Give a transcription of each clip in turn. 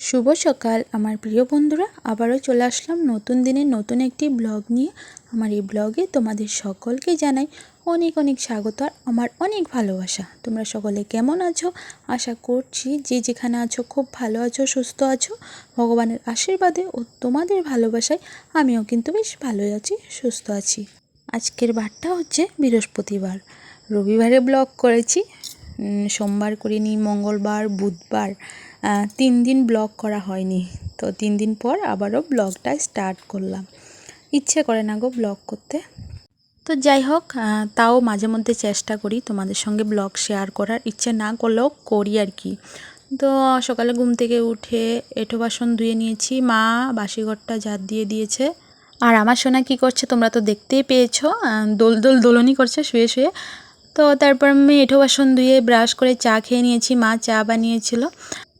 শুভ সকাল, আমার প্রিয় বন্ধুরা। আবারও চলে আসলাম নতুন দিনের নতুন একটি ব্লগ নিয়ে। আমার এই ব্লগে তোমাদের সকলকে জানাই অনেক অনেক স্বাগত আর আমার অনেক ভালোবাসা। তোমরা সকলে কেমন আছো? আশা করছি যে যেখানে আছো, খুব ভালো আছো, সুস্থ আছো, ভগবানের আশীর্বাদে ও তোমাদের ভালোবাসায় আমিও কিন্তু বেশ ভালোই আছি, সুস্থ আছি। আজকের বারটা হচ্ছে বৃহস্পতিবার। রবিবারে ব্লগ করেছি। সোমবার করিনি, মঙ্গলবার, বুধবার। তিন দিন ব্লগ করা হয়নি। তো তিন দিন পর আবারও ব্লগটা স্টার্ট করলাম। ইচ্ছে করে না গো ব্লগ করতে। তো যাই হোক তাও মাঝে মধ্যে চেষ্টা করি তোমাদের সঙ্গে ব্লগ শেয়ার করার। ইচ্ছে না করলেও করি আর কি। তো সকালে ঘুম থেকে উঠে এঁঠো বাসন ধুয়ে নিয়েছি। মা বাসি ঘরটা ঝাড় দিয়ে দিয়েছে। আর আমার সোনা কি করছে তোমরা তো দেখতেই পেয়েছ। দোল দোল দোলনই করছে শুয়ে শুয়ে। তো তারপর আমি এঁঠো বাসন ধুয়ে ব্রাশ করে চা খেয়ে নিয়েছি। মা চা বানিয়েছিল।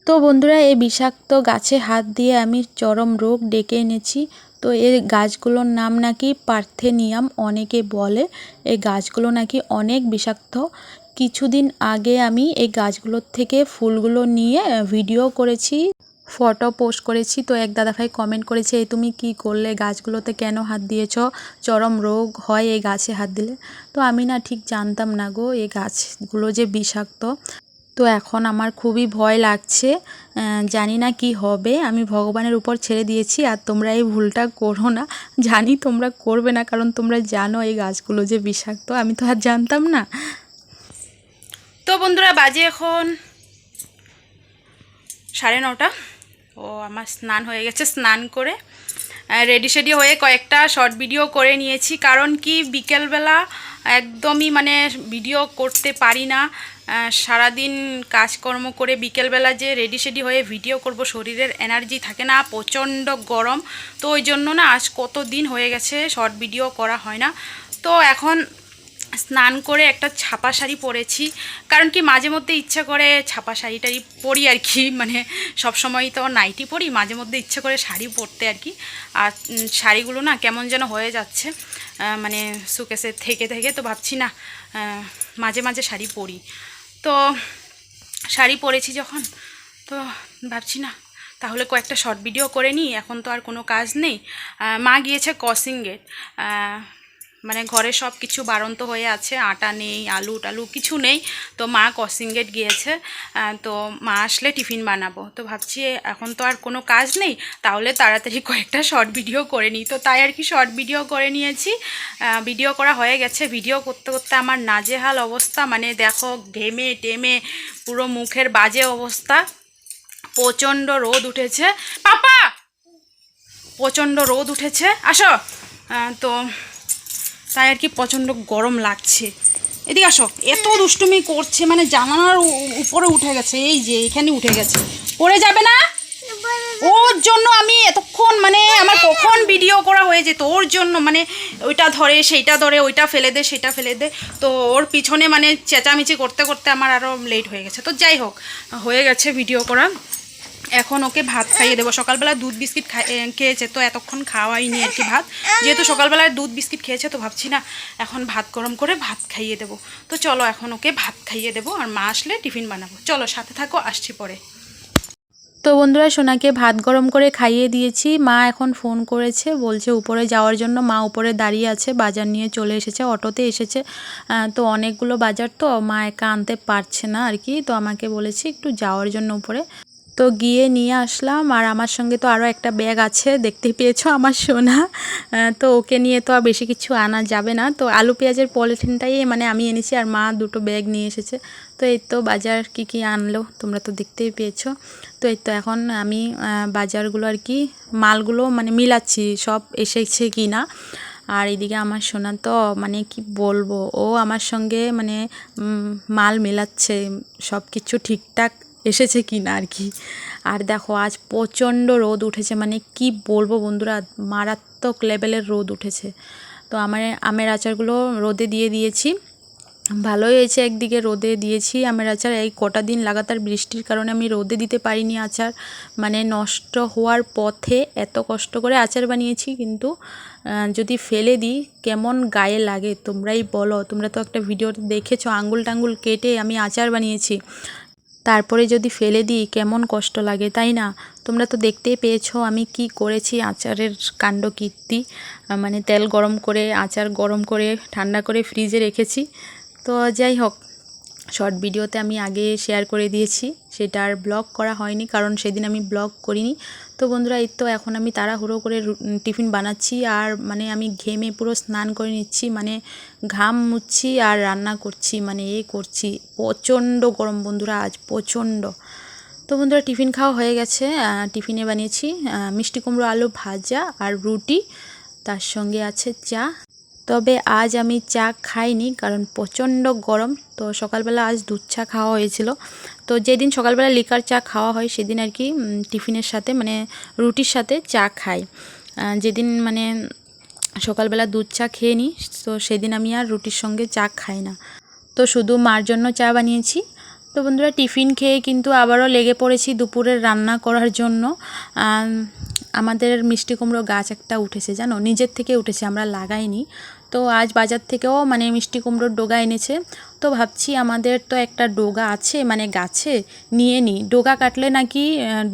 তো বন্ধুরা, এই বিষাক্ত গাছে হাত দিয়ে আমি চরম রোগ ডেকে এনেছি। তো এই গাছগুলোর নাম নাকি পার্থেনিয়াম অনেকে বলে। এই গাছগুলো নাকি অনেক বিষাক্ত। কিছুদিন আগে আমি এই গাছগুলোর থেকে ফুলগুলো নিয়ে ভিডিও করেছি, ফটো পোস্ট করেছি। তো এক দাদাভাই কমেন্ট করেছে, এই তুমি কি করলে? গাছগুলোতে কেন হাত দিয়েছ? চরম রোগ হয় এই গাছে হাত দিলে? তো আমি না ঠিক জানতাম না গো, এই গাছগুলো যে বিষাক্ত। তো এখন আমার খুবই ভয় লাগছে জানি না কি হবে। আমি ভগবানের উপর ছেড়ে দিয়েছি আর তোমরা এই ভুলটা করো না। জানি তোমরা করবে না, কারণ তোমরা জানো এই গাছগুলো যে বিষাক্ত, আমি তো আর জানতাম না। তো বন্ধুরা, বাজে এখন সাড়ে নটা। ও, আমার স্নান হয়ে গেছে স্নান করে। রেডি সেডি হয়ে কয়েকটা শর্ট ভিডিও করে নিয়েছি। কারণ কি, বিকেলবেলা একদমই মানে ভিডিও করতে পারি না। সারাদিন কাজকর্ম করে বিকেলবেলা যে রেডি সেডি হয়ে ভিডিও করব, শরীরের এনার্জি থাকে না, প্রচণ্ড গরম। তো ওই জন্য না আজ কত দিন হয়ে গেছে শর্ট ভিডিও করা হয় না। তো এখন স্নান করে একটা ছাপা শাড়ি পরেছি। কারণ কি মাঝে মধ্যে ইচ্ছা করে ছাপা শাড়ি টাড়ি পরি আর কি মানে সব সময় তো নাইটি পরি, মাঝে মধ্যে ইচ্ছে করে শাড়ি পরতে আর কি। আর শাড়িগুলো না কেমন যেন হয়ে যাচ্ছে মানে সুকেসে থেকে থেকে, তো ভাবছি না মাঝে মাঝে শাড়ি পরি। তো শাড়ি পরেছি যখন, তো ভাবছি না, তাহলে কয়েকটা শর্ট ভিডিও করে নিই, এখন তো আর কোনো কাজ নেই। মা গিয়েছে ক্রসিং গেট মানে ঘরে সব কিছু বাড়ন্ত হয়ে আছে, আটা নেই, আলু টালু কিছু নেই। তো মা ক্রসিং গেট গিয়েছে তো মা আসলে টিফিন বানাবো। তো ভাবছি, এখন তো আর কোনো কাজ নেই, তাহলে তাড়াতাড়ি কয়েকটা শর্ট ভিডিও করে নিই। তো তাই আর কি শর্ট ভিডিও করে নিয়েছি। ভিডিও করা হয়ে গেছে। ভিডিও করতে করতে আমার নাজেহাল অবস্থা মানে দেখো, ঘেমে টেমে, পুরো মুখের বাজে অবস্থা। প্রচণ্ড রোদ উঠেছে। পাপা! প্রচণ্ড রোদ উঠেছে। আসো। তো তাই আর কি প্রচণ্ড গরম লাগছে। এদিকে আসো, এত দুষ্টুমি করছে মানে জানালার উপরে উঠে গেছে, এই যে এখানে উঠে গেছে। পড়ে যাবে না? ওর জন্য আমি এতক্ষণ মানে আমার কখন ভিডিও করা হয়ে যেত, ওর জন্য মানে ওইটা ধরে, সেইটা ধরে, ওইটা ফেলে দে সেটা ফেলে দে। তো ওর পিছনে মানে চেঁচামেচি করতে করতে আমার আরও লেট হয়ে গেছে। তো যাই হোক, হয়ে গেছে ভিডিও করা। এখন ওকে ভাত খাইয়ে দেবো। সকালবেলা দুধ বিস্কিট খেয়েছে, তো এতক্ষণ খাওয়াইনি আর কি ভাত। যেহেতু সকালবেলায় দুধ বিস্কিট খেয়েছে, তো ভাবছি না, এখন ভাত গরম করে ভাত খাইয়ে দেবো। তো চলো এখন ওকে ভাত খাইয়ে দেবো আর মা আসলে টিফিন বানাবো। চলো, সাথে থাকো, আসছি পরে। তো বন্ধুরা, সোনাকে ভাত গরম করে খাইয়ে দিয়েছি। মা এখন ফোন করেছে, বলছে উপরে যাওয়ার জন্য। মা উপরে দাঁড়িয়ে আছে, বাজার নিয়ে চলে এসেছে, অটোতে এসেছে। তো অনেকগুলো বাজার, তো মা একা আনতে পারছে না আর কি। তো আমাকে বলেছে একটু যাওয়ার জন্য উপরে। তো গিয়ে নিয়ে আসলাম। আর আমার সঙ্গে তো আরও একটা ব্যাগ আছে, দেখতেই পেয়েছ আমার সোনা। তো ওকে নিয়ে তো আর বেশি কিছু আনা যাবে না। তো আলু পেঁয়াজের পলিথিনটাই মানে আমি এনেছি আর মা দুটো ব্যাগ নিয়ে এসেছে। তো এই তো বাজার কি কি আনলো তোমরা তো দেখতেই পেয়েছ। তো এই তো এখন আমি বাজারগুলো আর কি, মালগুলো মানে মিলাচ্ছি, সব এসেছে কি না আর এদিকে আমার সোনা তো মানে কি বলব, ও আমার সঙ্গে মানে মাল মেলাচ্ছে সব কিছু ঠিকঠাক এসেছে কি না আর কি। আর দেখো, আজ প্রচণ্ড রোদ উঠেছে মানে কি বলব বন্ধুরা, মারাত্মক লেভেলের রোদ উঠেছে। তো আমার, আমের আচারগুলো রোদে দিয়ে দিয়েছি। ভালোই হয়েছে একদিকে রোদে দিয়েছি আমের আচার। এই কটা দিন লাগাতার বৃষ্টির কারণে আমি রোদে দিতে পারিনি আচার। মানে নষ্ট হওয়ার পথে এত কষ্ট করে আচার বানিয়েছি, কিন্তু যদি ফেলে দিই, কেমন গায়ে লাগে তোমরাই বলো। তোমরা তো একটা ভিডিও দেখেছ, আঙ্গুল টাঙ্গুল কেটে আমি আচার বানিয়েছি। তারপরে যদি ফেলে দিই, কেমন কষ্ট লাগে, তাই না? তোমরা তো দেখতেই পেয়েছ আমি কি করেছি আচারের কাণ্ড কীর্তি। মানে তেল গরম করে, আচার গরম করে, ঠান্ডা করে ফ্রিজে রেখেছি। তো যাই হোক শর্ট ভিডিওতে আমি আগে শেয়ার করে দিয়েছি, সেটা আর ব্লগ করা হয়নি, কারণ সেদিন আমি ব্লগ করিনি। তো বন্ধুরা, এই তো এখন আমি তাড়াহুড়ো করে টিফিন বানাচ্ছি, আর মানে আমি ঘেমে পুরো স্নান করে নিচ্ছি মানে ঘাম মুছছি আর রান্না করছি মানে এ করছি। প্রচণ্ড গরম বন্ধুরা, আজ প্রচণ্ড। তো বন্ধুরা, টিফিন খাওয়া হয়ে গেছে টিফিনে বানিয়েছি মিষ্টি কুমড়ো আলু ভাজা আর রুটি, তার সঙ্গে আছে চা। তবে আজ আমি চা খাইনি কারণ প্রচণ্ড গরম। তো সকালবেলা আজ দুধ চা খাওয়া হয়েছিল। তো যেদিন সকালবেলা লিকার চা খাওয়া হয় সেদিন আর কি টিফিনের সাথে মানে রুটির সাথে চা খাই। যেদিন মানে সকালবেলা দুধ চা খেয়ে নিই তো সেদিন আমি আর রুটির সঙ্গে চা খাই না। তো শুধু মার জন্য চা বানিয়েছি। তো বন্ধুরা, টিফিন খেয়ে কিন্তু আবারও লেগে পড়েছি দুপুরের রান্না করার জন্য। আমাদের মিষ্টি কুমড়ো গাছ একটা উঠেছে, জানো? নিজের থেকে উঠেছে, আমরা লাগাইনি। তো আজ বাজার থেকেও মানে মিষ্টি কুমড়োর ডোগা এনেছে। তো ভাবছি আমাদের তো একটা ডোগা আছে মানে গাছে, নিয়ে নিই ডোগা কাটলে নাকি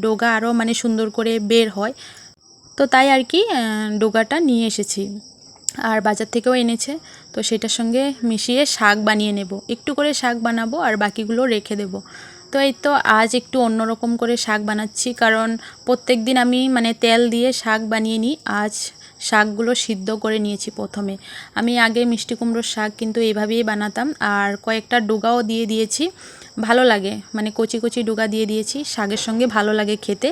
ডোগা আরও মানে সুন্দর করে বের হয়। তো তাই আর কি ডোগাটা নিয়ে এসেছি। আর বাজার থেকেও এনেছে। তো সেটার সঙ্গে মিশিয়ে শাক বানিয়ে নেব। একটু করে শাক বানাবো আর বাকিগুলো রেখে দেব। তো এই তো আজ একটু অন্যরকম করে শাক বানাচ্ছি। কারণ প্রত্যেক দিন আমি মানে তেল দিয়ে শাক বানিয়ে নিই। আজ শাকগুলো সিদ্ধ করে নিয়েছি প্রথমে। আমি আগে মিষ্টি কুমড়োর শাক কিন্তু এইভাবেই বানাতাম, আর কয়েকটা ডোগাও দিয়ে দিয়েছি। ভালো লাগে মানে কচি কচি ডোগা দিয়ে দিয়েছি, শাকের সঙ্গে ভালো লাগে খেতে।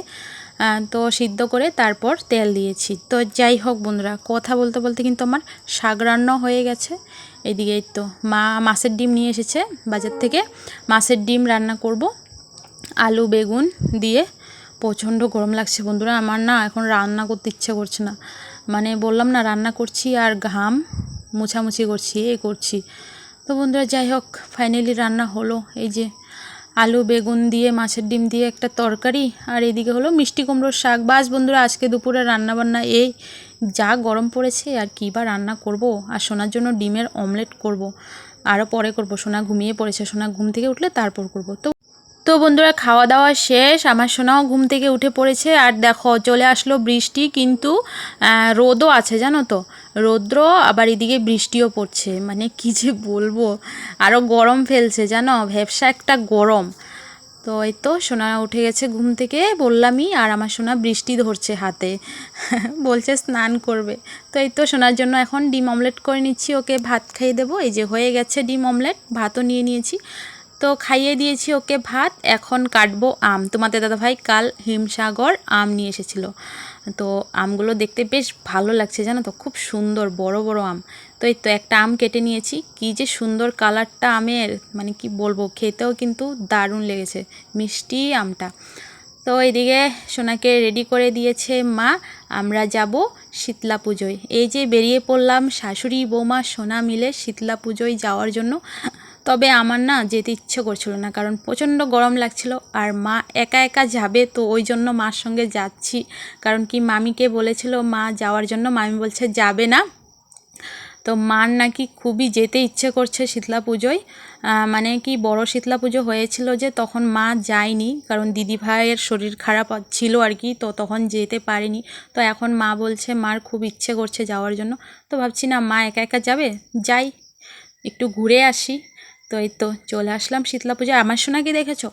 তো সিদ্ধ করে তারপর তেল দিয়েছি। তো যাই হোক বন্ধুরা, কথা বলতে বলতে কিন্তু আমার শাক রান্না হয়ে গেছে। এদিকে তো, মা মাছের ডিম নিয়ে এসেছে বাজার থেকে। মাছের ডিম রান্না করব। আলু, বেগুন দিয়ে প্রচণ্ড গরম লাগছে বন্ধুরা। আমার না এখন রান্না করতে ইচ্ছে করছে না। মানে বললাম না, রান্না করছি আর ঘাম মোছামুছি করছি এ করছি। তো বন্ধুরা, যাই হোক ফাইনালি রান্না হলো। এই যে আলু, বেগুন দিয়ে, মাছের ডিম দিয়ে একটা তরকারি, আর এদিকে হলো মিষ্টি কুমড়োর শাক। বাস বন্ধুরা, আজকে দুপুরে রান্না বান্না এই। যা গরম পড়েছে, আর কী বা রান্না করব? আর সোনার জন্য ডিমের অমলেট করব। আরও পরে করব। সোনা ঘুমিয়ে পড়েছে, সোনা ঘুম থেকে উঠলে তারপর করব। তো তো বন্ধুরা খাওয়া দাওয়া শেষ। আমার সোনাও ঘুম থেকে উঠে পড়েছে। আর দেখো, চলে আসলো বৃষ্টি, কিন্তু রোদও আছে, জানো তো? রৌদ্র, আবার এদিকে বৃষ্টিও পড়ছে। মানে কি যে বলব? আরও গরম ফেলছে, জানো? ভ্যাবসা একটা গরম। তো এই তো, সোনা উঠে গেছে ঘুম থেকে, বললামই, আর আমার সোনা বৃষ্টি ধরছে হাতে। বলছে স্নান করবে। তো এই তো, সোনার জন্য এখন ডিম অমলেট করে নিচ্ছি। ওকে ভাত খাইয়ে দেবো। এই যে হয়ে গেছে ডিম অমলেট, ভাতও নিয়ে নিয়েছি। তো খাইয়ে দিয়েছি ওকে ভাত, এখন কাটবো আম। তোমাদের দাদাভাই কাল হিমসাগর আম নিয়ে এসেছিল। তো আমগুলো দেখতে বেশ ভালো লাগছে জানো তো, খুব সুন্দর, বড় বড় আম। তো এই তো একটা আম কেটে নিয়েছি। কি যে সুন্দর কালারটা আমের মানে কি বলব, খেতেও কিন্তু দারুণ লেগেছে, মিষ্টি আমটা। তো এদিকে সোনাকে রেডি করে দিয়েছে মা, আমরা যাব শীতলা পুজোয়। এই যে বেরিয়ে পড়লাম শাশুড়ি, বৌমা, সোনা মিলে শীতলা পুজোয় যাওয়ার জন্য। তবে আমার না যেতে ইচ্ছে করছিল না, কারণ প্রচণ্ড গরম লাগছিল আর মা একা একা যাবে, তো ওই জন্য মার সঙ্গে যাচ্ছি। কারণ কি মামিকে বলেছিল, মা যাওয়ার জন্য মামি বলছে যাবে না। তো মার নাকি খুবই যেতে ইচ্ছে করছে শীতলা পুজোয়। মানে কি বড় শীতলা পুজো হয়েছিল যে তখন মা যায়নি, কারণ দিদি ভাইয়ের শরীর খারাপ ছিল আর কি, তো তখন যেতে পারেনি। তো এখন মা বলছে, মার খুব ইচ্ছে করছে যাওয়ার জন্য। তো ভাবছি, না, মা একা একা যাবে? যাই, একটু ঘুরে আসি। তো এই তো চলে আসলাম শীতলা পুজো। আমার সোনাকে দেখেছ?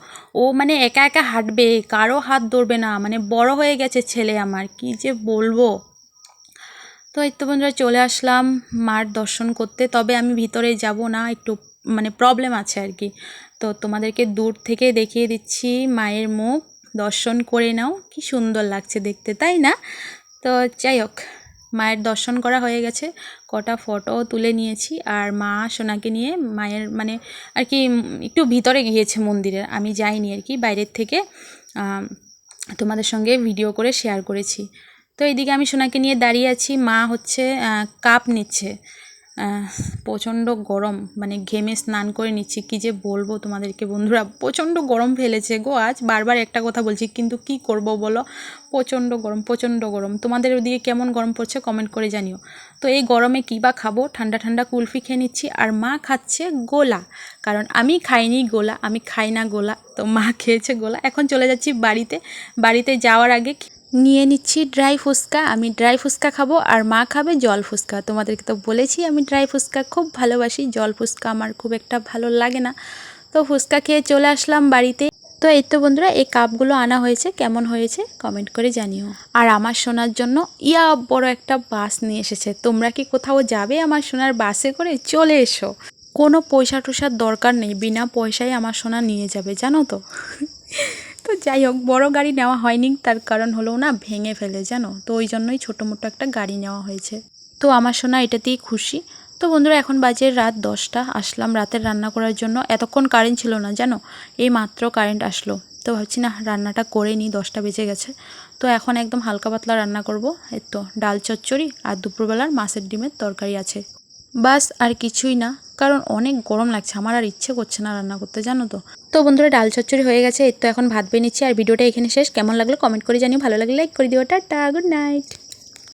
ও মানে একা একা হাঁটবে, কারও হাত ধরবে না মানে বড় হয়ে গেছে ছেলে আমার, কি যে বলব? তো এই তো বন্ধুরা চলে আসলাম মার দর্শন করতে, তবে আমি ভিতরে যাব না, একটু মানে প্রবলেম আছে আর কি। তো তোমাদেরকে দূর থেকে দেখিয়ে দিচ্ছি মায়ের মুখ, দর্শন করে নাও, কি সুন্দর লাগছে দেখতে, তাই না? তো যাই হোক। মায়ের দর্শন করা হয়ে গেছে। কটা ফটোও তুলে নিয়েছি আর মা সোনাকে নিয়ে মায়ের মানে আর কি একটু ভিতরে গিয়েছে মন্দিরের আমি যাইনি আর কি, বাইরের থেকে তোমাদের সঙ্গে ভিডিও করে শেয়ার করেছি। তো এইদিকে আমি সোনাকে নিয়ে দাঁড়িয়ে আছি, মা হচ্ছে কাপ নিচ্ছে। প্রচণ্ড গরম মানে ঘেমে স্নান করে নিচ্ছি। কি যে বলব তোমাদেরকে বন্ধুরা, প্রচণ্ড গরম ফেলেছে গো আজ। বারবার একটা কথা বলছি, কিন্তু কি করব বলো? প্রচণ্ড গরম প্রচণ্ড গরম। তোমাদের ওদিকে কেমন গরম পড়ছে কমেন্ট করে জানিও। তো এই গরমে কী বা খাব? ঠান্ডা ঠান্ডা কুলফি খেয়ে নিচ্ছি, আর মা খাচ্ছে গোলা। কারণ আমি খাইনি গোলা, আমি খাই না গোলা, তো মা খেয়েছে গোলা। এখন চলে যাচ্ছি বাড়িতে। বাড়িতে যাওয়ার আগে নিয়ে নিচ্ছি ড্রাই ফুচকা। আমি ড্রাই ফুচকা খাব আর মা খাবে জল ফুচকা। তোমাদেরকে তো বলেছি আমি ড্রাই ফুচকা খুব ভালোবাসি। জল ফুচকা আমার খুব একটা ভালো লাগে না। তো ফুচকা খেয়ে চলে আসলাম বাড়িতে। তো এই তো বন্ধুরা, এই কাপগুলো আনা হয়েছে। কেমন হয়েছে কমেন্ট করে জানিও। আর আমার শোনার জন্য, ইয়া বড় একটা বাস নিয়ে এসেছে। তোমরা কি কোথাও যাবে আমার সোনার বাসে করে? চলে এসো। কোনো পয়সা টয়সার দরকার নেই। বিনা পয়সায় আমার সোনা নিয়ে যাবে, জানো তো? তো যাই হোক, বড় গাড়ি নেওয়া হয়নি। তার কারণ হলো না, ভেঙে ফেলে, জানো? তো ওই জন্যই ছোটো মোটো একটা গাড়ি নেওয়া হয়েছে। তো আমার সোনা এটাতেই খুশি। তো বন্ধুরা, এখন বাজে রাত দশটা। আসলাম রাতের রান্না করার জন্য। এতক্ষণ কারেন্ট ছিল না, জানো? এই মাত্র কারেন্ট আসলো। তো ভাবছি না, রান্নাটা করে নিই, দশটা বেজে গেছে। তো এখন একদম হালকা পাতলা রান্না করব। এই তো, ডাল চচ্চড়ি আর দুপুরবেলার মাছের ডিমের তরকারি আছে। বাস, আর কিছুই না। কারণ অনেক গরম লাগছে, আমার আর ইচ্ছে করছে না রান্না করতে, জানো তো। তো বন্ধুরা, ডাল চচ্চড়ি হয়ে গেছে এর তো এখন ভাত বেয়ে নিচ্ছি, আর ভিডিওটা এখানে শেষ। কেমন লাগল কমেন্ট করে জানিও, ভালো লাগলে লাইক করে দিও, টাটা, গুড নাইট।